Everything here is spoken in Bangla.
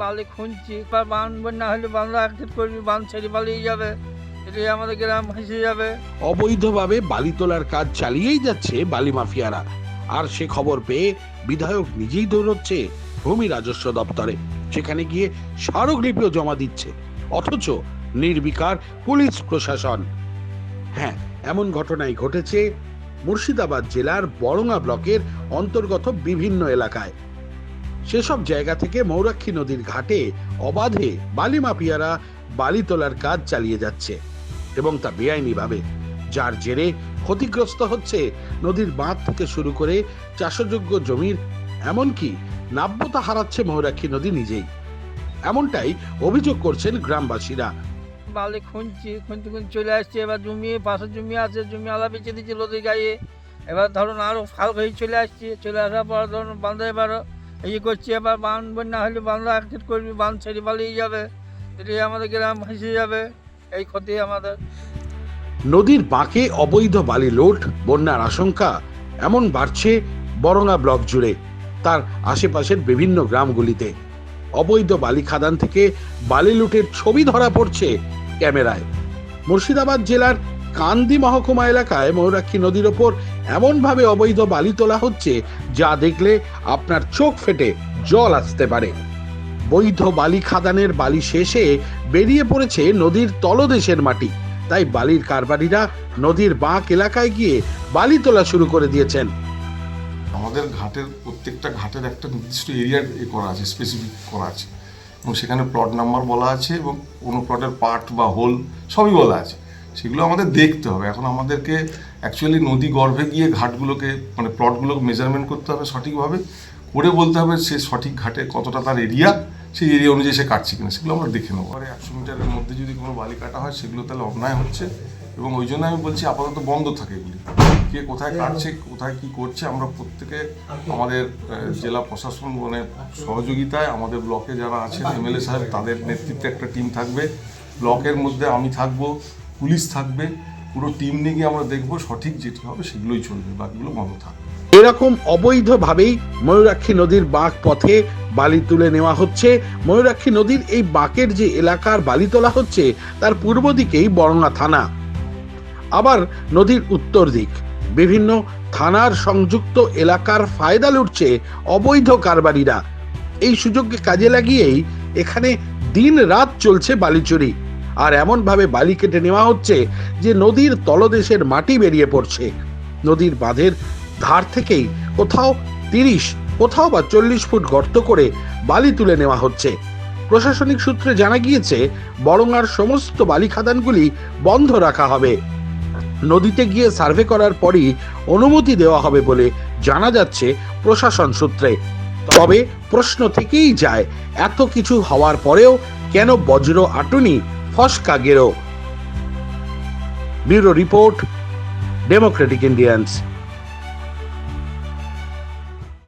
বালি খুঁজছি বা বান বন্যা হলে বাংলা একদিন করবি বান ছেড়ে পালিয়ে যাবে। এটাই আমাদের গ্রাম ভেসে যাবে। অবৈধভাবে বালি তোলার কাজ চালিয়েই যাচ্ছে বালি মাফিয়ারা। আর সে খবর পেয়ে বিধায়ক নিজেই দৌড়চ্ছে ভূমি রাজস্ব দপ্তরে, সেখানে গিয়ে স্মারকলিপিও জমা দিচ্ছে, অথচ নির্বিকার পুলিশ প্রশাসন। হ্যাঁ এমন ঘটনাই ঘটেছে মুর্শিদাবাদ জেলার বড়ঙ্গা ব্লকের অন্তর্গত বিভিন্ন এলাকায়। সেসব জায়গা থেকে মৌরাক্ষী নদীর ঘাটে অবাধে বালি মাফিয়ারা বালি তোলার কাজ চালিয়ে যাচ্ছে এবং তা বেআইনিভাবে যার জেরে ক্ষতিগ্রস্ত হচ্ছে নদীর বাঁধ থেকে শুরু করে চাষযোগ্য জমির, এমনকি নাব্যতা হারাচ্ছে মৌরাক্ষী নদী নিজেই। এমনটাই অভিযোগ করছেন গ্রামবাসীরা। বালি খুঁজছি, খুঁজতে খুঁজতে চলে আসছে, এবার জমি পাশের জমি আছে, জমি আলা বেঁচে দিচ্ছে নদীর গায়ে। এবার ধরুন আরও ফাল হয়ে চলে আসছে, চলে আসার পর ধরুন বাঁধা এবার ইয়ে করছে, এবার বান বন্যা হলে বাংলা একদিন করবি বান ছেড়ে পালিয়ে যাবে এটাই আমাদের গ্রাম ভেসে যাবে, এই ক্ষতি আমাদের। নদীর বাঁকে অবৈধ বালি লোট, বন্যার আশঙ্কা, এমন বাড়ছে বরঙ্গা ব্লক জুড়ে, তার আশেপাশের বিভিন্ন গ্রামগুলিতে। অবৈধ বালি খাদান থেকে বালি লুটের ছবি ধরা পড়ছে ক্যামেরায়। মুর্শিদাবাদ জেলার কান্দি মহকুমা এলাকায় ময়ূরাক্ষী নদীর ওপর এমনভাবে অবৈধ বালি তোলা হচ্ছে, যা দেখলে আপনার চোখ ফেটে, জল আসতে পারে। বৈধ বালি খাদানের বালি শেষে বেরিয়ে পড়েছে নদীর তলদেশের মাটি। তাই বালির কারবারিরা নদীর বাঁক এলাকায় গিয়ে বালি তোলা শুরু করে দিয়েছেন। আমাদের ঘাটের, প্রত্যেকটা ঘাটের একটা নির্দিষ্ট এরিয়া এ করা আছে স্পেসিফিক করা আছে। এবং সেখানে প্লট নাম্বার বলা আছে এবং কোনো প্লটের পার্ট বা হোল সবই বলা আছে। সেগুলো আমাদের দেখতে হবে। এখন আমাদেরকে অ্যাকচুয়ালি নদী গর্ভে গিয়ে ঘাটগুলোকে মানে প্লটগুলোকে মেজারমেন্ট করতে হবে সঠিকভাবে। করে বলতে হবে সে সঠিক ঘাটে কতটা তার এরিয়া সেই এরিয়া অনুযায়ী সে কাটছে কিনা সেগুলো আমরা দেখে নেব। আর একশো মিটারের মধ্যে যদি কোনো বালি কাটা হয় সেগুলো তাহলে অন্যায় হচ্ছে। এবং ওই জন্য আমি বলছি আপাতত বন্ধ থাকে এগুলি। কে কোথায় কাটছে কোথায় কি করছে আমরা প্রত্যেকে আমাদের জেলা প্রশাসন মানে সহযোগিতায় আমাদের ব্লকে যারা আছেন এমএলএ সাহেব তাদের নেতৃত্বে একটা টিম থাকবে। ব্লকের মধ্যে আমি থাকব পুলিশ থাকবে পুরো টিম নিয়ে গিয়ে আমরা দেখব সঠিক যেটি হবে সেগুলোই চলবে বাকিগুলো বন্ধ থাকবে। এরকম অবৈধভাবেই ময়ূরাক্ষী নদীর বাঁক পথে বালি তুলে নেওয়া হচ্ছে। ময়ূরাক্ষী নদীর এই বাঁকের যে এলাকার বালি তোলা হচ্ছে, তার পূর্ব দিকেই বরঙ্গা থানা। আবার নদীর উত্তর দিক। বিভিন্ন থানার সংযুক্ত এলাকার ফায়দা লুটছে অবৈধ কারবারিরা। এই সুযোগকে কাজে লাগিয়েই এখানে দিন রাত চলছে বালি চুরি। আর এমনভাবে বালি কেটে নেওয়া হচ্ছে যে নদীর তলদেশের মাটি বেরিয়ে পড়ছে। নদীর বাঁধের ধার থেকেই কোথাও তিরিশ কোথাও বা চল্লিশ ফুট গর্ত করে বালি তুলে নেওয়া হচ্ছে। প্রশাসনিক সূত্রে জানা গিয়েছে বরঙ্গার সমস্ত বালি খাদানগুলি বন্ধ রাখা হবে। নদীতে গিয়ে সার্ভে করার পরই অনুমতি দেওয়া হবে বলে জানা যাচ্ছে প্রশাসন সূত্রে। তবে প্রশ্ন থেকেই যায়, এত কিছু হওয়ার পরেও কেন বজ্র আটুনি ফসকা গেরো? Bureau report, democratic Indians.